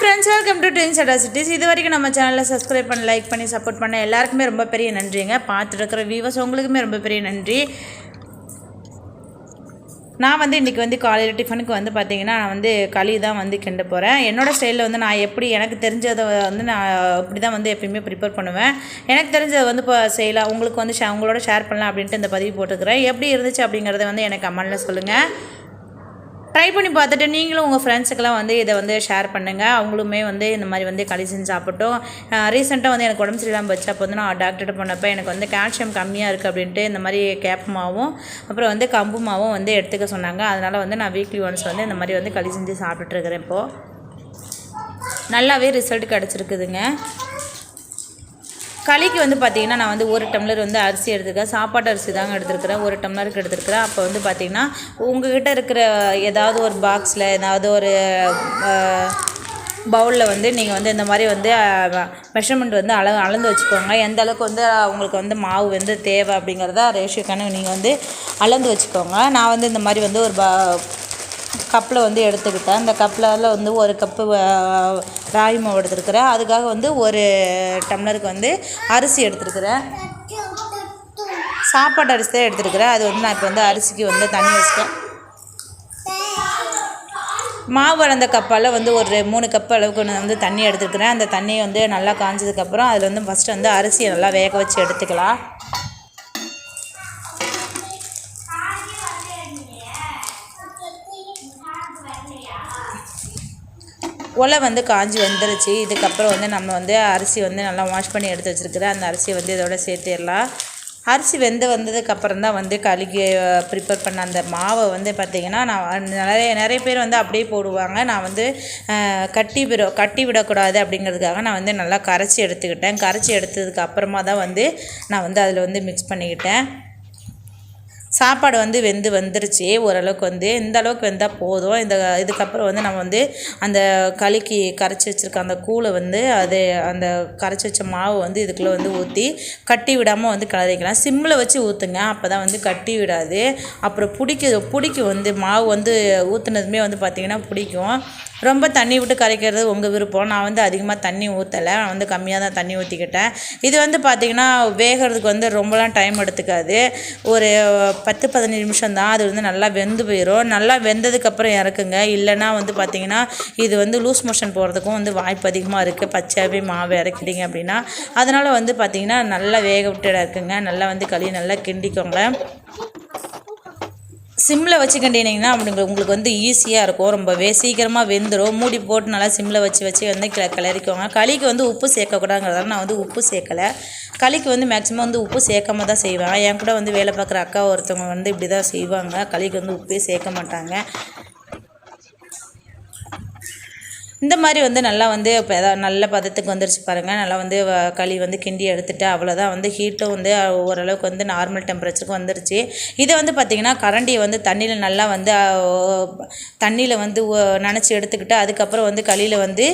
Friends welcome to twins அடாசிட்டிஸ் இது வரைக்கும் நம்ம சேனலில் சப்ஸ்கிரைப் பண்ணி லைக் பண்ணி சப்போர்ட் பண்ண எல்லாருக்குமே ரொம்ப பெரிய நன்றிங்க. பார்த்துட்டு இருக்கிற வியூவர்ஸ் உங்களுக்குமே ரொம்ப பெரிய நன்றி. நான் வந்து இன்றைக்கி வந்து காலையில் டிஃபனுக்கு வந்து பார்த்தீங்கன்னா நான் வந்து களி தான் வந்து கிண்ட போகிறேன் என்னோடய ஸ்டைலில் வந்து நான் எப்படி எனக்கு தெரிஞ்சதை வந்து நான் அப்படி தான் வந்து எப்பயுமே ப்ரிப்பேர் பண்ணுவேன். எனக்கு தெரிஞ்சதை வந்து இப்போ செய்யலாம். உங்களுக்கு வந்து ஷே உங்களோட ஷேர் பண்ணலாம் அப்படின்ட்டு இந்த பதிவு போட்டுக்கிறேன் எப்படி இருந்துச்சு அப்படிங்கிறத வந்து எனக்கு கமெண்டில் சொல்லுங்கள் ட்ரை பண்ணி பார்த்துட்டு நீங்களும் உங்கள் ஃப்ரெண்ட்ஸுக்கெல்லாம் வந்து இதை வந்து ஷேர் பண்ணுங்கள் அவங்களுமே வந்து இந்த மாதிரி வந்து களி செஞ்சு சாப்பிட்டோம். ரீசெண்டாக வந்து எனக்கு உடம்பு சரியில்லாமல் வச்சு அப்போ வந்து நான் டாக்டர்கிட்ட போனப்போ எனக்கு வந்து கால்சியம் கம்மியாக இருக்குது அப்படின்ட்டு இந்த மாதிரி கேப்பமாகவும் அப்புறம் வந்து கம்பு மாவும் வந்து எடுத்துக்க சொன்னாங்க. அதனால் வந்து நான் வீக்லி ஒன்ஸ் வந்து இந்த மாதிரி வந்து களி செஞ்சு சாப்பிட்டுட்ருக்கிறேன் இப்போது நல்லாவே ரிசல்ட் கிடச்சிருக்குதுங்க. களிக்கு வந்து பார்த்தீங்கன்னா நான் வந்து ஒரு டம்ளர் வந்து அரிசி எடுத்துருக்கேன். சாப்பாட்டு அரிசி தாங்க எடுத்துருக்கிறேன். ஒரு டம்ளருக்கு எடுத்துருக்கிறேன். அப்போ வந்து பார்த்திங்கன்னா உங்கள்கிட்ட இருக்கிற ஏதாவது ஒரு பாக்ஸில் ஏதாவது ஒரு பவுலில் வந்து நீங்கள் வந்து இந்த மாதிரி வந்து மெஷர்மெண்ட் வந்து அளவு அளந்து வச்சுக்கோங்க. எந்த அளவுக்கு வந்து உங்களுக்கு வந்து மாவு வந்து தேவை அப்படிங்கிறத ரேஷியோக்கான நீங்கள் வந்து அளந்து வச்சுக்கோங்க. நான் வந்து இந்த மாதிரி வந்து ஒரு ப கப்பில் வந்து எடுத்துக்கிட்டேன். அந்த கப்பில் வந்து ஒரு கப்பு ராகி மாவு எடுத்துருக்குறேன். அதுக்காக வந்து ஒரு டம்ளருக்கு வந்து அரிசி எடுத்துருக்குறேன். சாப்பாட்டு அரிசி தான் எடுத்துருக்குறேன். அது வந்து நான் இப்போ வந்து அரிசிக்கு வந்து தண்ணி வச்சுட்டேன். மாவு வளர்ந்த கப்பால் வந்து ஒரு மூணு கப் அளவுக்கு நான் வந்து தண்ணி எடுத்துருக்குறேன். அந்த தண்ணியை வந்து நல்லா காஞ்சதுக்கப்புறம் அதில் வந்து ஃபஸ்ட்டு வந்து அரிசியை நல்லா வேக வச்சு எடுத்துக்கலாம். ஒலை வந்து காஞ்சி வந்துருச்சு. இதுக்கப்புறம் வந்து நம்ம வந்து அரிசி வந்து நல்லா வாஷ் பண்ணி எடுத்து வச்சுருக்குறேன் அந்த அரிசியை வந்து இதோட சேர்த்திடலாம். அரிசி வெந்து வந்ததுக்கப்புறம் தான் வந்து கழுகி ப்ரிப்பேர் பண்ண அந்த மாவை வந்து பார்த்திங்கன்னா நான் நிறைய நிறைய பேர் வந்து அப்படியே போடுவாங்க. நான் வந்து கட்டி விட கட்டி விடக்கூடாது அப்படிங்கிறதுக்காக நான் வந்து நல்லா கரைச்சி எடுத்துக்கிட்டேன். கரைச்சி எடுத்ததுக்கு அப்புறமா தான் வந்து நான் வந்து அதில் வந்து மிக்ஸ் பண்ணிக்கிட்டேன். சாப்பாடு வந்து வெந்து வந்துருச்சு. ஓரளவுக்கு வந்து இந்த அளவுக்கு வெந்தால் போதும். இந்த இதுக்கப்புறம் வந்து நம்ம வந்து அந்த களிக்கு கரைச்சி வச்சுருக்க அந்த கூழை வந்து அது அந்த கரைச்சி வச்ச மாவு வந்து இதுக்குள்ளே வந்து ஊற்றி கட்டி விடாமல் வந்து கலரிக்கலாம். சிம்மில் வச்சு ஊற்றுங்க அப்போ தான் வந்து கட்டி விடாது. அப்புறம் பிடிக்க பிடிக்கும் வந்து மாவு வந்து ஊற்றுனதுமே வந்து பார்த்திங்கன்னா பிடிக்கும். ரொம்ப தண்ணி விட்டு கரைக்கிறது உங்கள் விருப்பம். நான் வந்து அதிகமாக தண்ணி ஊற்றலை நான் வந்து கம்மியாக தான் தண்ணி ஊற்றிக்கிட்டேன் இது வந்து பார்த்திங்கன்னா வேகிறதுக்கு வந்து ரொம்பலாம் டைம் எடுத்துக்காது. ஒரு பத்து பதினஞ்சு நிமிஷம் தான். அது வந்து நல்லா வெந்து போயிடும் நல்லா வெந்ததுக்கப்புறம் இறக்குங்க. இல்லைன்னா வந்து பார்த்திங்கன்னா இது வந்து லூஸ் மோஷன் போகிறதுக்கும் வந்து வாய்ப்பு அதிகமாக இருக்குது பச்சையாகவே மாவு இறக்கிட்டீங்க அப்படின்னா. அதனால் வந்து பார்த்திங்கன்னா நல்லா வேக விட்டு இறக்குங்க நல்லா வந்து களி நல்லா கிண்டிக்கோங்க. சிம்மில் வச்சு கண்டினீங்கன்னா அப்படிங்க உங்களுக்கு வந்து ஈஸியாக இருக்கும். ரொம்பவே சீக்கிரமாக வெந்துடும் மூடி போட்டு நல்லா சிம்மில் வச்சு வச்சு வந்து கிள கிளறிக்கோங்க. களிக்கு வந்து உப்பு சேர்க்கக்கூடாதுங்கிறதால நான் வந்து உப்பு சேர்க்கலை. களிக்கு வந்து மேக்ஸிமம் வந்து உப்பு சேர்க்காம தான் செய்வேன். என் கூட வந்து வேலை பார்க்குற அக்கா ஒருத்தவங்க வந்து இப்படி தான் செய்வாங்க. களிக்கு வந்து உப்பே சேர்க்க மாட்டாங்க. இந்த மாதிரி வந்து நல்லா வந்து இப்போ எதாவது நல்ல பதத்துக்கு வந்துருச்சு பாருங்கள் நல்லா வந்து களி வந்து கிண்டி எடுத்துகிட்டு அவ்வளோதான் வந்து ஹீட்டும் வந்து ஓரளவுக்கு வந்து நார்மல் டெம்பரேச்சருக்கு வந்துருச்சு. இதை வந்து பார்த்திங்கன்னா கரண்டியை வந்து தண்ணியில் நல்லா வந்து தண்ணியில் வந்து நினச்சி எடுத்துக்கிட்டு அதுக்கப்புறம் வந்து களியில் வந்து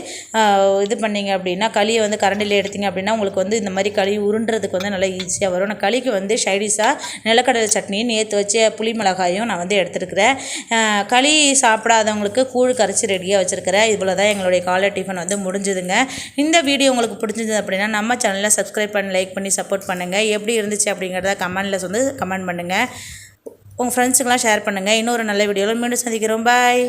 இது பண்ணிங்க அப்படின்னா களியை வந்து கரண்டியில் எடுத்திங்க அப்படின்னா உங்களுக்கு வந்து இந்த மாதிரி களி உருண்டுறதுக்கு வந்து நல்லா ஈஸியாக வரும். நான் களிக்கு வந்து ஷைடிஸாக நிலக்கடலை சட்னியும் நேற்று வச்சு புளி மிளகாயும் நான் வந்து எடுத்துருக்கிறேன். களி சாப்பிடாதவங்களுக்கு கூழ் கரைச்சி ரெடியாக வச்சுருக்கிறேன். இவ்வளோ தான் எங்களுடைய காலை டிஃபன் வந்து முடிஞ்சுதுங்க. இந்த வீடியோ உங்களுக்கு பிடிச்சிருந்தது அப்படின்னா நம்ம சேனலில் சப்ஸ்கிரைப் பண்ணி லைக் பண்ணி சப்போர்ட் பண்ணுங்கள் எப்படி இருந்துச்சு அப்படிங்கிறத கமெண்டில் வந்து கமெண்ட் பண்ணுங்கள் உங்கள் ஃப்ரெண்ட்ஸுக்கெலாம் ஷேர் பண்ணுங்கள் இன்னொரு நல்ல வீடியோவில் மீண்டும் சந்திக்கிறோம். பாய்